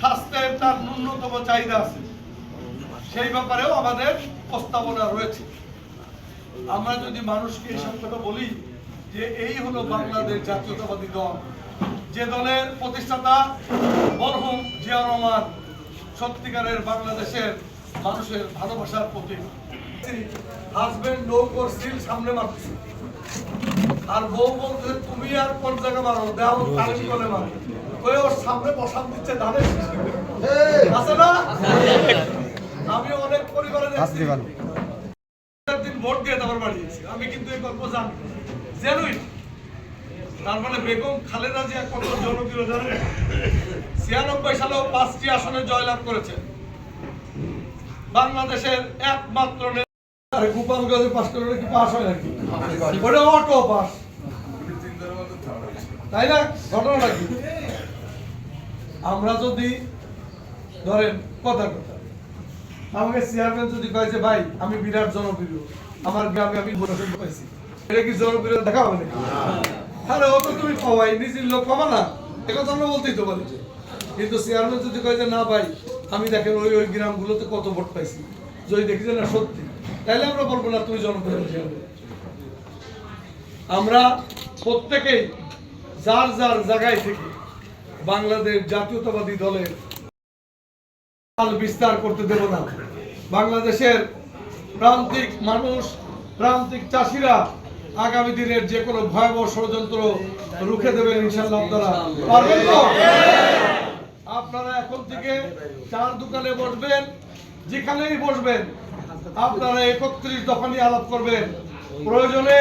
স্বাস্থ্যের তার ন্যূনতম চাহিদা আছে। সেই ব্যাপারেও আমাদের প্রস্তাবনা রয়েছে। আমরা যদি মানুষকে এইসব কথা বলি যে এই হলো বাংলাদেশ জাতীয়তাবাদী দল। যে দলের প্রতিষ্ঠাতা মরহুম জিয়া রহমান সত্যিকারের বাংলাদেশের মানুষের ভালোবাসার প্রতীক। হাজবেন্ড নো করছিল সামনে মারতেছে। আর বউ বলতে তুমি আর কোন জায়গা মারো দেও তালিম করে মারো। ওই ওর সামনে বসান দিচ্ছে ধানের আছে না? আমি অনেক পরিবারে দেখছি দিন ভোট দিয়ে তারপর বাড়িয়েছি আমি কিন্তু এই গল্প জানি। জেনুইন তার মানে বেগম খালেদা জিয়া কত জনপ্রিয় জানেন? ছিয়ানব্বই সালেও পাঁচটি আসনে জয়লাভ করেছে। বাংলাদেশের একমাত্র গোপালগঞ্জে পাস করলে কি পাস হয় নাকি? ওটা অটো পাস তাই না? ঘটনাটা কি? আমরা যদি ধরেন কথা কথা। আমাকে চেয়ারম্যান যদি কয় যে ভাই আমি বিরাট জনপ্রিয় আমার গ্রামে আমি ভোটার পাইছি এটা কি জনপ্রিয় দেখা হবে নাকি? আরে ও তো তুমি পাওয়াই নিজের লোক পাবা না। একথা আমরা বলতেই তো পারি। কিন্তু চেয়ারম্যান যদি কয় যে না ভাই আমি দেখেন ওই ওই গ্রামগুলোতে কত ভোট পাইছি। যদি দেখি যে না সত্যি তাহলে আমরা বলব না তুমি জনপ্রিয় আমরা প্রত্যেকেই যার যার জায়গায় থেকে বাংলাদেশ জাতীয়তাবাদী দলের বিস্তার করতে দেব না। বাংলাদেশের প্রান্তিক মানুষ, প্রান্তিক চাষিরা আগামী দিনের যে কোনো ভয়াবহ ষড়যন্ত্র রুখে দেবেন ইনশাল্লাহ আপনারা। পারবেন তো? আপনারা এখন থেকে চার দোকানে বসবেন, যেখানেই বসবেন, আপনারা একত্রিশ দফা নিয়ে আলাপ করবেন। প্রয়োজনে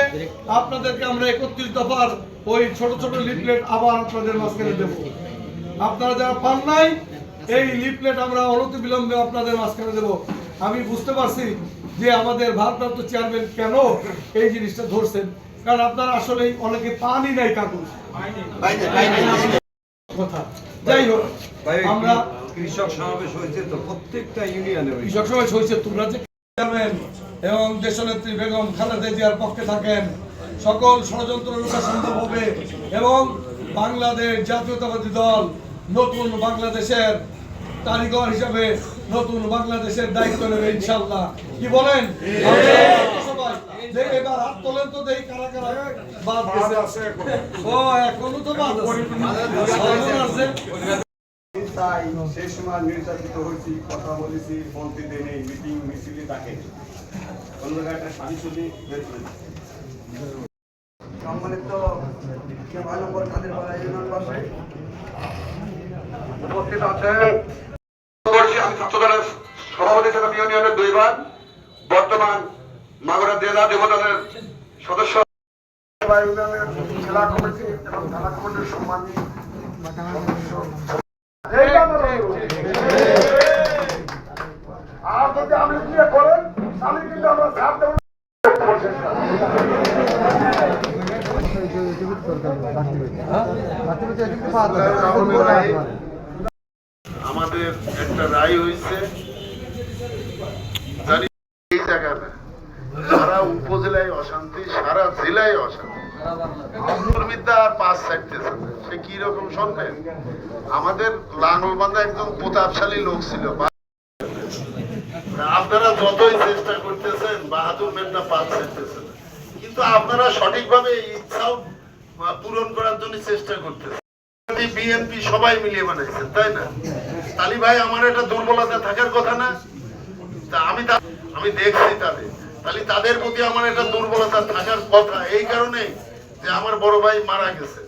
আপনাদেরকে আমরা একত্রিশ দফার ওই ছোট ছোট লিফলেট আবার আপনাদের মাঝখানে দেবো। আপনারা যারা পান নাই এই লিফলেট আমরা অনতি বিলম্বে আপনাদের মাঝখানে দেব। আমি বুঝতে পারছি যে আমাদের ভারপ্রাপ্ত চেয়ারম্যান কেন এই জিনিসটা ধরছেন। কারণ আপনারা আসলে অনেকে পানই নাই কাগজ কথা। যাই হোক আমরা কৃষক সমাবেশ হয়েছে তো প্রত্যেকটা ইউনিয়নে কৃষক সমাজ হয়েছে তোমরা যে চেয়ারম্যান এবং দেশনেত্রী বেগম খালেদা জিয়ার পক্ষে থাকেন সকল ষড়যন্ত্র রোখা সম্ভব হবে এবং বাংলাদেশ জাতীয়তাবাদী দল নতুন বাংলাদেশের কারিগর হিসাবে নতুন বাংলাদেশের দায়িত্ব নেবে ইনশাল্লাহ কি বলেন? এবার হাত তোলেন তো দেই কারা কারা বাদ গেছে। ও এখনও তো বাদ আছে। তাই সেই সময় নির্যাতিত হয়েছি কথা বলেছি নেই মিটিং মিছিলে তাকে। অন্য একটা শাড়ি ছবি বের করে সম্মানিত নম্বর কাদের উপস্থিত আছেন আমি ছাত্রদলের সভাপতি ছিলাম ইউনিয়নের দুইবার বর্তমান মাগুরা জেলা যুবদলের সদস্য জেলা কমিটি এবং থানা কমিটির সম্মানী আর যদি আপনি করেন তাহলে কিন্তু আমরা ছাড় দেবো আমাদের একটা রায় হয়েছে। জানি এই সারা উপজেলায় অশান্তি, সারা জেলায় অশান্তি। সে কি রকম শুনবেন আমাদের একদম প্রতাপশালী লোক ছিল। আপনারা যতই চেষ্টা করতেছেন, বাহাদুর মেন্না পাঁচ চাইতেছেন কিন্তু আপনারা সঠিকভাবে ইচ্ছাও পূরণ করার জন্য চেষ্টা করতেছেন। বিএনপি সবাই মিলিয়ে বানাইছেন তাই না? তালি ভাই আমার একটা দুর্বলতা থাকার কথা না? তা আমি আমি দেখছি তাদের। তাহলে তাদের প্রতি আমার একটা দুর্বলতা থাকার কথা এই কারণে যে আমার বড় ভাই মারা গেছে।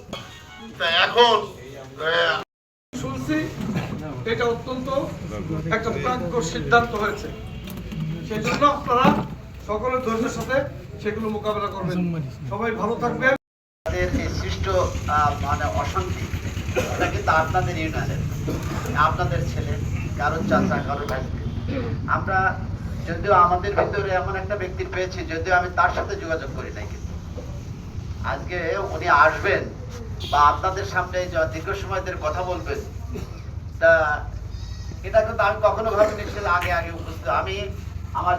তা এখন শুনছি এটা অত্যন্ত একটা প্রাজ্ঞ সিদ্ধান্ত হয়েছে। সেই জন্য আপনারা সকলের ধৈর্যের সাথে সেগুলো মোকাবেলা করবেন। সবাই ভালো থাকবেন। সৃষ্ট মানে অশান্তি এটা কিন্তু আপনাদের ইউনিয়নের আপনাদের ছেলে কারও চাচা কারও ভাইকে। আমরা যদিও আমাদের ভিতরে এমন একটা ব্যক্তি পেয়েছি, যদিও আমি তার সাথে যোগাযোগ করি নাই কিন্তু। আজকে উনি আসবেন বা আপনাদের সামনে দীর্ঘ সময় কথা বলবেন, তা এটা কিন্তু আমি কখনো ভাবিনি সে আগে আগে উপস্থিত। আমি আমার